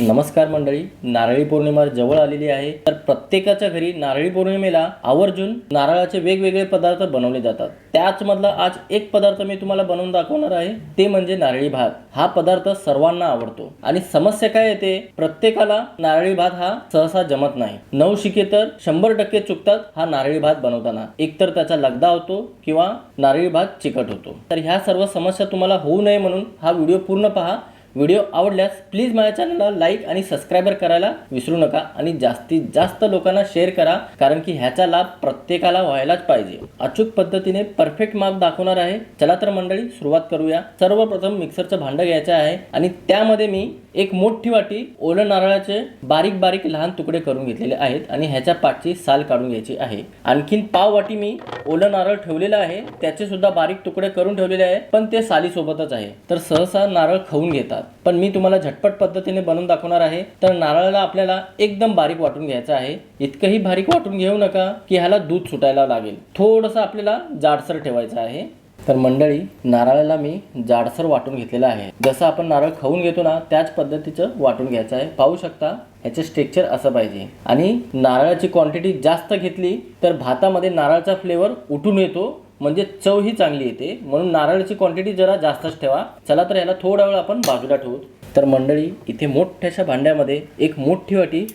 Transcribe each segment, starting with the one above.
नमस्कार मंडळी नारळी पौर्णिमा जवळ आलेली आहे. तर प्रत्येकाच्या घरी नारळी पौर्णिमेला आवर्जून नारळाचे वेगवेगळे पदार्थ बनवले जातात. त्याच मधला आज एक पदार्थ मी तुम्हाला बनवून दाखवणार आहे. ते म्हणजे नारळी भात. हा पदार्थ सर्वांना आवडतो. आणि समस्या काय येते? प्रत्येकाला नारळी भात हा सहसा जमत नाही. नऊ शिके तर शंभर टक्के चुकतात हा नारळी भात बनवताना. एकतर त्याचा लगदा होतो किंवा नारळी भात चिकट होतो. तर ह्या सर्व समस्या तुम्हाला होऊ नये म्हणून हा व्हिडिओ पूर्ण पहा. व्हिडिओ आवडल्यास प्लीज माझ्या चॅनलला लाईक आणि सबस्क्राईबर करायला विसरू नका आणि जास्तीत जास्त लोकांना शेअर करा कारण की ह्याचा लाभ प्रत्येकाला व्हायलाच पाहिजे. अचूक पद्धतीने परफेक्ट माप दाखवणार आहे. चला तर मंडळी सुरुवात करूया. सर्वप्रथम मिक्सरचं भांडं घ्यायचं आहे आणि त्यामध्ये मी एक मोठी वाटी ओलं नारळाचे बारीक बारीक लहान तुकडे करून घेतलेले आहेत आणि ह्याच्या पाठची साल काढून घ्यायची आहे. आणखीन पाव वाटी मी ओलं नारळ ठेवलेलं आहे. त्याचे सुद्धा बारीक तुकडे करून ठेवलेले आहे पण ते सालीसोबतच आहे. तर सहसा नारळ खाऊन घेतात पण मी तुम्हाला झटपट पद्धतीने बनवून दाखवणार आहे. तर नारळाला आपल्याला एकदम बारीक वाटून घ्यायचं आहे. इतकंही बारीक वाटून घेऊ नका की ह्याला दूध सुटायला लागेल. थोडंसं आपल्याला जाडसर ठेवायचं आहे. तर मंडळी नारळाला मी जाडसर वाटून घेतलेलं आहे. जसं आपण नारळ खाऊन घेतो ना त्याच पद्धतीचं वाटून घ्यायचं आहे. पाहू शकता ह्याचे स्ट्रेक्चर असं पाहिजे. आणि नारळाची क्वांटिटी जास्त घेतली तर भातामध्ये नारळाचा फ्लेवर उठून येतो. म्हणजे चव ही चांगली येते. म्हणून नारळाची क्वांटिटी जरा जास्तच ठेवा. चला तर याला थोडा वेळ आपण बाजूला ठेवू. तर मंडळी इथे मोठ्याशा भांड्यामध्ये एक मोठी वाटी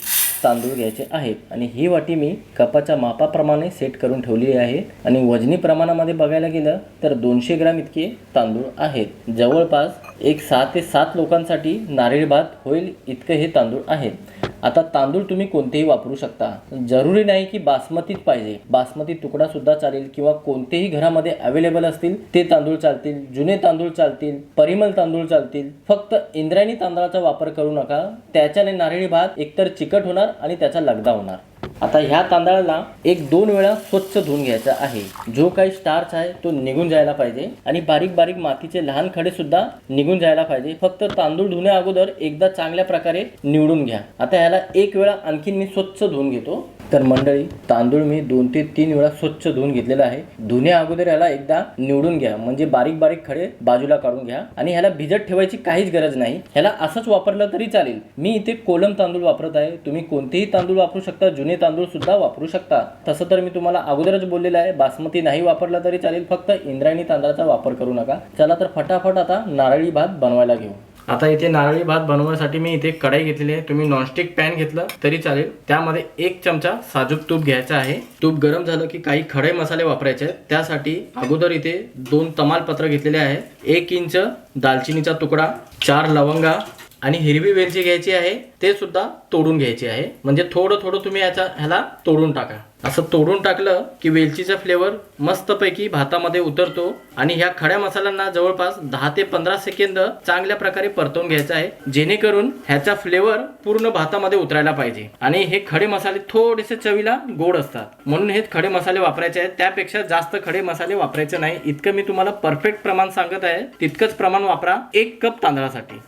तांदूळ घ्यायचे आहेत आणि ही वाटी मी कपाच्या मापाप्रमाणे सेट करून ठेवली आहे. आणि वजनी प्रमाणामध्ये बघायला गेलं तर दोनशे ग्राम इतके तांदूळ आहेत. जवळपास एक सहा ते सात लोकांसाठी नारळी भात होईल इतकं हे तांदूळ आहेत आता तांदूळ तुम्ही कोणतेही वापरू शकता. जरुरी नाही की बासमतीच पाहिजे. बासमती तुकडा सुद्धा चालेल किंवा कोणतेही घरामध्ये अवेलेबल असतील ते तांदूळ चालतील जुने तांदूळ चालतील परिमल तांदूळ चालतील. फक्त इंद्रायणी तांदळाचा वापर करू नका. त्याच्याने नारळी भात एकतर चिकट होणार आणि त्याचा लगदा होणार. आता ह्या तांदळाला एक दोन वेळा स्वच्छ धुवून घ्यायचा आहे. जो काही स्टार्च आहे तो निघून जायला पाहिजे. आणि बारीक बारीक मातीचे लहान खडे सुद्धा निघून जायला पाहिजे. फक्त तांदूळ धुण्या अगोदर एकदा चांगल्या प्रकारे निवडून घ्या. आता ह्याला एक वेळा आणखीन मी स्वच्छ धुवून घेतो. तर मंडळी तांदूळ मी दोन ते तीन वेळा स्वच्छ धुवून घेतलेला आहे. धुण्या अगोदर याला एकदा निवडून घ्या. म्हणजे बारीक बारीक खडे बाजूला काढून घ्या. आणि ह्याला भिजत ठेवायची काहीच गरज नाही. ह्याला असंच वापरलं तरी चालेल. मी इथे कोलम तांदूळ वापरत आहे. तुम्ही कोणतेही तांदूळ वापरू शकता. जुने तांदूळ सुद्धा वापरू शकता. तसं तर मी तुम्हाला अगोदरच बोललेलं आहे. बासमती नाही वापरला तरी चालेल. फक्त इंद्रायणी तांदळाचा वापर करू नका. चला तर फटाफट आता नारळी भात बनवायला घेऊ. आता इथे नारळी भात बनवण्यासाठी मी इथे कढाई घेतलेली आहे. तुम्ही नॉनस्टिक पॅन घेतलं तरी चालेल. त्यामध्ये एक चमचा साजूक तूप घ्यायचा आहे. तूप गरम झालं की काही खडे मसाले वापरायचे आहेत. त्यासाठी अगोदर इथे दोन तमालपत्र घेतलेले आहे. एक इंच दालचिनीचा तुकडा चार लवंगा आणि हिरवी वेलची घ्यायची आहे. ते सुद्धा तोडून घ्यायची आहे. म्हणजे थोडं थोडं तुम्ही याचा ह्याला तोडून टाका. असं तोडून टाकलं की वेलचीचा फ्लेवर मस्तपैकी भातामध्ये उतरतो आणि ह्या खड्या मसाल्यांना जवळपास दहा ते पंधरा सेकंद चांगल्या प्रकारे परतवून घ्यायचा आहे जेणेकरून ह्याचा फ्लेवर पूर्ण भातामध्ये उतरायला पाहिजे. आणि हे खडे मसाले थोडेसे चवीला गोड असतात. म्हणून हे खडे मसाले वापरायचे आहेत. त्यापेक्षा जास्त खडे मसाले वापरायचे नाही. इतकं मी तुम्हाला परफेक्ट प्रमाण सांगत आहे. तितकंच प्रमाण वापरा एक कप तांदळासाठी.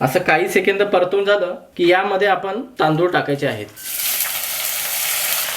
असं काही सेकंद परतून झालं की यामध्ये आपण तांदूळ टाकायचे आहेत.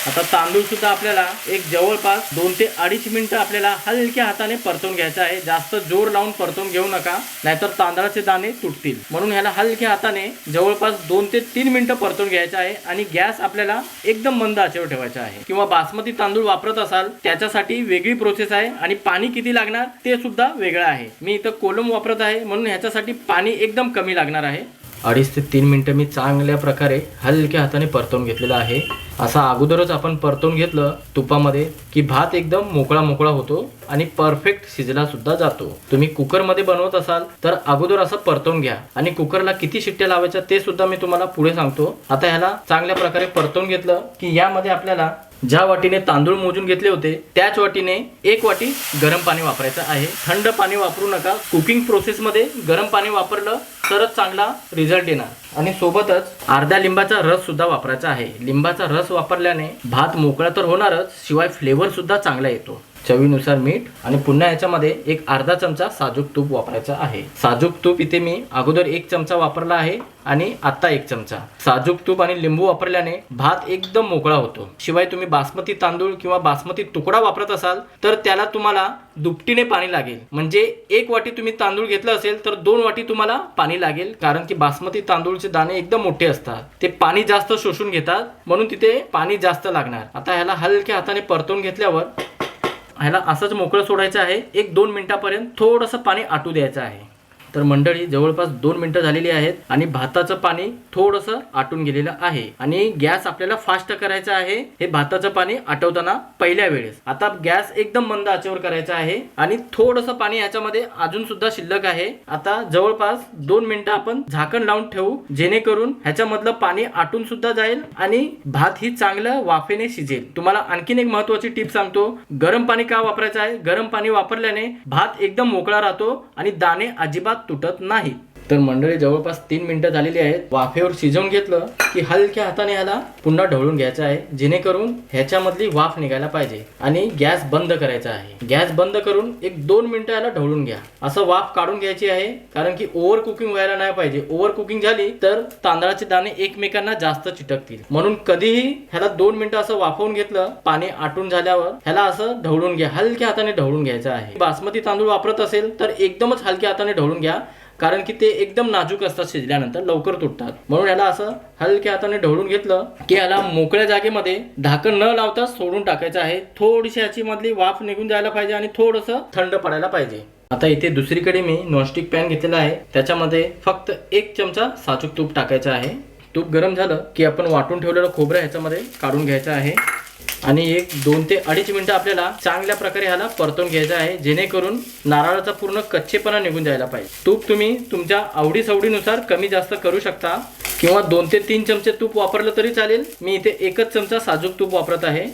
आता तांदूळ सुद्धा आपल्याला एक जवळपास दोन ते अडीच मिनिटं आपल्याला हलक्या हाताने परतून घ्यायचं आहे. जास्त जोर लावून परतून घेऊ नका नाहीतर तांदळाचे दाणे तुटतील. म्हणून ह्याला हलक्या हाताने जवळपास दोन ते तीन मिनिटं परतून घ्यायचं आहे आणि गॅस आपल्याला एकदम मंद आचेवर ठेवायचा आहे. किंवा बासमती तांदूळ वापरत असाल त्याच्यासाठी वेगळी प्रोसेस आहे आणि पाणी किती लागणार ते सुद्धा वेगळं आहे. मी इथं कोलम वापरत आहे म्हणून ह्याच्यासाठी पाणी एकदम कमी लागणार आहे. अडीच ते तीन मिनटं मी चांगल्या प्रकारे हलक्या हाताने परतवून घेतलेला आहे. असा अगोदरच आपण परतवून घेतलं तुपामध्ये की भात एकदम मोकळा मोकळा होतो आणि परफेक्ट शिजला सुद्धा जातो. तुम्ही कुकरमध्ये बनवत असाल तर अगोदर असं परतवून घ्या आणि कुकरला किती शिट्ट्या लावायच्या ते सुद्धा मी तुम्हाला पुढे सांगतो. आता ह्याला चांगल्या प्रकारे परतवून घेतलं की यामध्ये आपल्याला ज्या वाटीने तांदूळ मोजून घेतले होते त्याच वाटीने एक वाटी गरम पाणी वापरायचं आहे. थंड पाणी वापरू नका. कुकिंग प्रोसेसमध्ये गरम पाणी वापरलं तरच चांगला रिझल्ट येणार. आणि सोबतच अर्ध्या लिंबाचा रस सुद्धा वापरायचा आहे. लिंबाचा रस वापरल्याने भात मोकळा तर होणारच शिवाय फ्लेवर सुद्धा चांगला येतो. चवीनुसार मीठ आणि पुन्हा याच्यामध्ये एक अर्धा चमचा साजूक तूप वापरायचा आहे. साजूक तूप इथे मी अगोदर एक चमचा वापरला आहे आणि आता एक चमचा. साजूक तूप आणि लिंबू वापरल्याने भात एकदम मोकळा होतो. शिवाय तुम्ही बासमती तांदूळ किंवा बासमती तुकडा वापरत असाल तर त्याला तुम्हाला दुपटीने पाणी लागेल. म्हणजे एक वाटी तुम्ही तांदूळ घेतलं असेल तर दोन वाटी तुम्हाला पाणी लागेल. कारण की बासमती तांदूळचे दाणे एकदम मोठे असतात. ते पाणी जास्त शोषून घेतात म्हणून तिथे पाणी जास्त लागणार. आता ह्याला हलक्या हाताने परतून घेतल्यावर ह्याला असंच मोकळं सोडायचं आहे. एक दोन मिनिटापर्यंत थोडंसं पाणी आटू द्यायचं आहे. तर मंडळी जवळपास दोन मिनिटं झालेली आहेत आणि भाताचं पाणी थोडंसं आटून गेलेलं आहे. आणि गॅस आपल्याला फास्ट करायचा आहे. हे भाताचं पाणी आटवताना पहिल्या वेळेस. आता गॅस एकदम मंद आचेवर करायचा आहे आणि थोडंसं पाणी याच्यामध्ये अजून सुद्धा शिल्लक आहे. आता जवळपास दोन मिनिटं आपण झाकण लावून ठेवू जेणेकरून ह्याच्यामधलं पाणी आटून सुद्धा जाईल आणि भात ही चांगलं वाफेने शिजेल. तुम्हाला आणखीन एक महत्वाची टिप सांगतो. गरम पाणी का वापरायचं आहे? गरम पाणी वापरल्याने भात एकदम मोकळा राहतो आणि दाणे अजिबात तुटत नाही. तर मंडळी जवळपास तीन मिनिटं झालेली आहेत. वाफेवर शिजवून घेतलं की हलक्या हाताने ह्याला पुन्हा ढवळून घ्यायचं आहे जेणेकरून ह्याच्यामधली वाफ निघायला पाहिजे आणि गॅस बंद करायचा आहे. गॅस बंद करून एक दोन मिनिटं याला ढवळून घ्या. असं वाफ काढून घ्यायची आहे कारण की ओव्हर कुकिंग व्हायला नाही पाहिजे. ओव्हर कुकिंग झाली तर तांदळाचे दाणे एकमेकांना जास्त चिटकतील. म्हणून कधीही ह्याला दोन मिनिटं असं वाफवून घेतलं पाणी आटून झाल्यावर ह्याला असं ढवळून घ्या. हलक्या हाताने ढवळून घ्यायचं आहे. बासमती तांदूळ वापरत असेल तर एकदमच हलक्या हाताने ढवळून घ्या. कारण की ते एकदम नाजूक असतात शिजल्यानंतर लवकर तुटतात. म्हणून याला असं हलक्या हाताने ढवळून घेतलं की याला मोकळ्या जागेमध्ये झाकण न लावता सोडून टाकायचं आहे. थोडीशी याची मधली वाफ निघून जायला पाहिजे आणि थोडंसं थंड पडायला पाहिजे. आता इथे दुसरीकडे मी नॉनस्टिक पॅन घेतलेला आहे. त्याच्यामध्ये फक्त एक चमचा साचूक तूप टाकायचं आहे. तूप गरम झालं की आपण वाटून ठेवलेलं खोबरं ह्याच्यामध्ये काढून घ्यायचं आहे. आणि एक दोन ते अडीच मिनिटं आपल्याला चांगल्या प्रकारे ह्याला परतून घ्यायचं आहे जेणेकरून नारळाचा पूर्ण कच्चेपणा निघून जायला पाहिजे. तूप तुम्ही तुमच्या आवडीसवडीनुसार कमी जास्त करू शकता किंवा दोन ते तीन चमचे तूप वापरलं तरी चालेल. मी इथे एकच चमचा साजूक तूप वापरत आहे.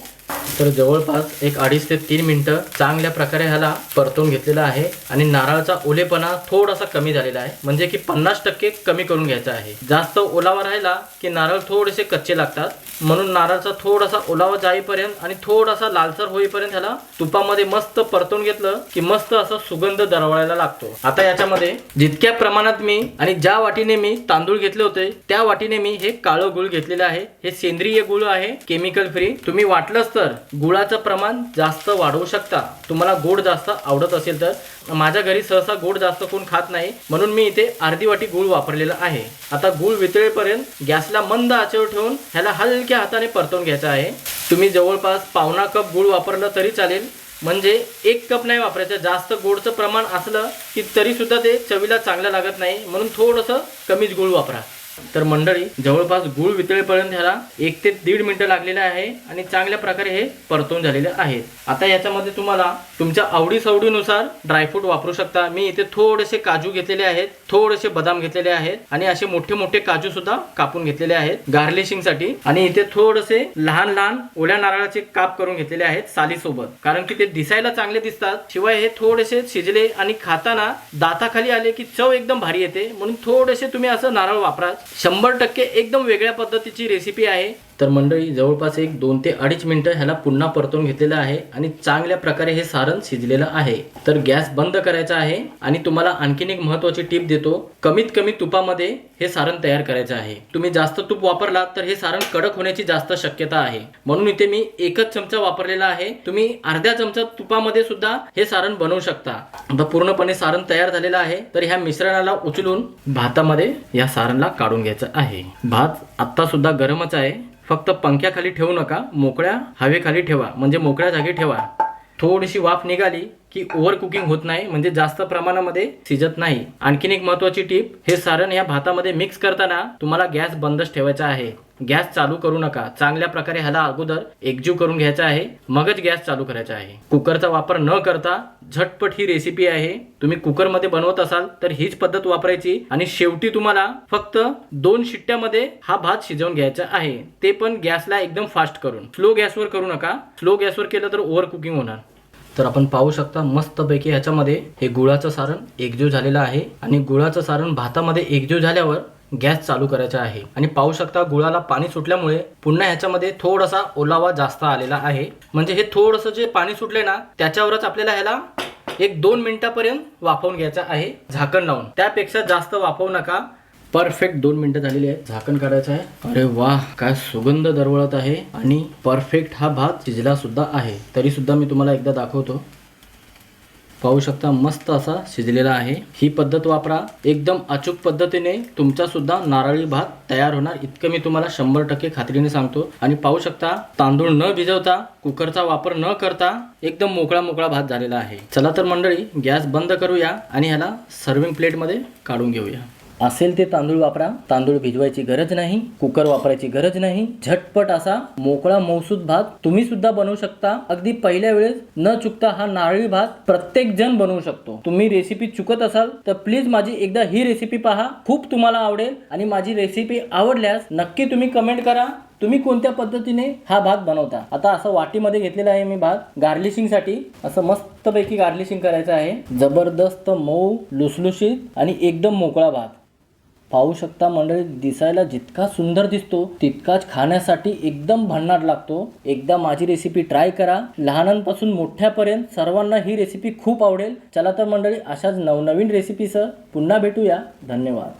तर जवळपास एक अडीच ते तीन मिनटं चांगल्या प्रकारे ह्याला परतून घेतलेला आहे आणि नारळाचा ओलेपणा थोडासा कमी झालेला आहे. म्हणजे की पन्नास टक्के कमी करून घ्यायचा आहे. जास्त ओलावा राहिला की नारळ थोडेसे कच्चे लागतात. म्हणून नारळाचा थोडासा ओलावा जाईपर्यंत आणि थोडासा लालसर होईपर्यंत ह्याला तुपामध्ये मस्त परतून घेतलं की मस्त असा सुगंध दरवळायला लागतो. आता याच्यामध्ये जितक्या प्रमाणात मी आणि ज्या वाटीने मी तांदूळ घेतले होते त्या वाटीने मी हे काळं गुळ घेतलेलं आहे. हे सेंद्रिय गुळ आहे केमिकल फ्री. तुम्ही वाटलंच तर तर गुळाचं प्रमाण जास्त वाढवू शकता. तुम्हाला गोड जास्त आवडत असेल तर. माझ्या घरी सहसा गोड जास्त कोण खात नाही म्हणून मी इथे अर्धी वाटी गुळ वापरलेला आहे. आता गुळ वितळेपर्यंत गॅसला मंद आचेवर ठेवून ह्याला हलक्या हाताने परतवून घ्यायचं आहे. तुम्ही जवळपास पावणा कप गुळ वापरलं तरी चालेल. म्हणजे एक कप नाही वापरायचं जास्त गोडचं प्रमाण असलं की तरी सुद्धा ते चवीला चांगलं लागत नाही. म्हणून थोडंसं कमीच गुळ वापरा. तर मंडळी जवळपास गुळ वितळेपर्यंत ह्याला एक ते दीड मिनिटं लागलेले आहे आणि चांगल्या प्रकारे हे परतून झालेले आहेत. आता याच्यामध्ये तुम्हाला तुमच्या आवडीसवडीनुसार ड्रायफ्रूट वापरू शकता. मी इथे थोडेसे काजू घेतलेले आहेत थोडेसे बदाम घेतलेले आहेत आणि असे मोठे मोठे काजू सुद्धा कापून घेतलेले आहेत गार्लिशिंगसाठी. आणि इथे थोडेसे लहान लहान ओल्या नारळाचे काप करून घेतलेले आहेत सालीसोबत. कारण की ते दिसायला चांगले दिसतात. शिवाय हे थोडेसे शिजले आणि खाताना दाताखाली आले की चव एकदम भारी येते. म्हणून थोडेसे तुम्ही असं नारळ वापरा. शंभर टक्के एकदम वेगळ्या पद्धतीची रेसिपी आहे. तर मंडळी जवळपास एक दोन ते अडीच मिनिटं ह्याला पुन्हा परतून घेतलेलं आहे आणि चांगल्या प्रकारे हे सारण शिजलेलं आहे. तर गॅस बंद करायचा आहे आणि तुम्हाला आणखीन एक महत्वाची टीप देतो. कमीत कमी तुपामध्ये हे सारण तयार करायचं आहे. तुम्ही जास्त तूप वापरला तर हे सारण कडक होण्याची जास्त शक्यता आहे. म्हणून इथे मी एकच चमचा वापरलेला आहे. तुम्ही अर्ध्या चमचा तुपामध्ये सुद्धा हे सारण बनवू शकता. आता पूर्णपणे सारण तयार झालेलं आहे. तर ह्या मिश्रणाला उचलून भातामध्ये या सारणला काढून घ्यायचं आहे. भात आत्ता सुद्धा गरमच आहे. फक्त पंख्याखाली ठेवू नका मोकळ्या हवेखाली ठेवा. म्हणजे मोकळ्या जागी ठेवा. थोडीशी वाफ निघाली की ओव्हर कुकिंग होत नाही म्हणजे जास्त प्रमाणामध्ये शिजत नाही. आणखीन एक महत्वाची टीप हे सारण या भातामध्ये मिक्स करताना तुम्हाला गॅस बंदच ठेवायचा आहे. गॅस चालू करू नका. चांगल्या प्रकारे ह्याला अगोदर एकजीव करून घ्यायचा आहे. मगच गॅस चालू करायचा आहे. कुकरचा वापर न करता झटपट ही रेसिपी आहे. तुम्ही कुकरमध्ये बनवत असाल तर हीच पद्धत वापरायची. आणि शेवटी तुम्हाला फक्त दोन शिट्ट्यामध्ये हा भात शिजवून घ्यायचा आहे. ते पण गॅसला एकदम फास्ट करून. स्लो गॅसवर करू नका. स्लो गॅसवर केलं तर ओव्हर कुकिंग होणार. तर आपण पाहू शकता मस्तपैकी ह्याच्यामध्ये हे गुळाचं सारण एकजीव झालेलं आहे. आणि गुळाचं सारण भातामध्ये एकजीव झाल्यावर गॅस चालू करायचा आहे. आणि पाहू शकता गुळाला पाणी सुटल्यामुळे पुन्हा ह्याच्यामध्ये थोडासा ओलावा जास्त आलेला आहे. म्हणजे हे थोडंसं जे पाणी सुटले ना त्याच्यावरच आपल्याला ह्याला एक दोन मिनिटापर्यंत वाफवून घ्यायचं आहे. झाकण लावून. त्यापेक्षा जास्त वाफवू नका. परफेक्ट दोन मिनिटं झालेली आहे झाकण काढायचं आहे. अरे वा काय सुगंध दरवळत आहे. आणि परफेक्ट हा भात शिजला सुद्धा आहे. तरी सुद्धा मी तुम्हाला एकदा दाखवतो. पाहू शकता मस्त असा शिजलेला आहे. ही पद्धत वापरा. एकदम अचूक पद्धतीने तुमचा सुद्धा नारळी भात तयार होणार. इतकं मी तुम्हाला शंभर टक्के खात्रीने सांगतो. आणि पाहू शकता तांदूळ न भिजवता कुकरचा वापर न करता एकदम मोकळा मोकळा भात झालेला आहे. चला तर मंडळी गॅस बंद करूया आणि ह्याला सर्विंग प्लेटमध्ये काढून घेऊया. असेल ते तांदूळ वापरा. तांदूळ भिजवायची गरज नाही कुकर वापरायची गरज नाही. झटपट असा मोकळा मौसूद भात तुम्ही सुद्धा बनवू शकता. अगदी पहिल्या वेळेस न चुकता हा नारळी भात प्रत्येक जण बनवू शकतो. तुम्ही रेसिपी चुकत असाल तर प्लीज माझी एकदा ही रेसिपी पहा. खूप तुम्हाला आवडेल आणि माझी रेसिपी आवडल्यास नक्की तुम्ही कमेंट करा. तुम्ही कोणत्या पद्धतीने हा भात बनवता? आता असं वाटीमध्ये घेतलेला आहे मी भात. गार्लिशिंगसाठी असं मस्तपैकी गार्लिशिंग करायचं आहे. जबरदस्त मऊ लुसलुशीत आणि एकदम मोकळा भात. पाहू शकता मंडळी दिसायला जितका सुंदर दिसतो तितकाच खाण्यासाठी एकदम भन्नाट लागतो. एकदा माझी रेसिपी ट्राय करा. लहानांपासून मोठ्यापर्यंत सर्वांना ही रेसिपी खूप आवडेल. चला तर मंडळी अशाच नवनवीन रेसिपीसह पुन्हा भेटूया. धन्यवाद.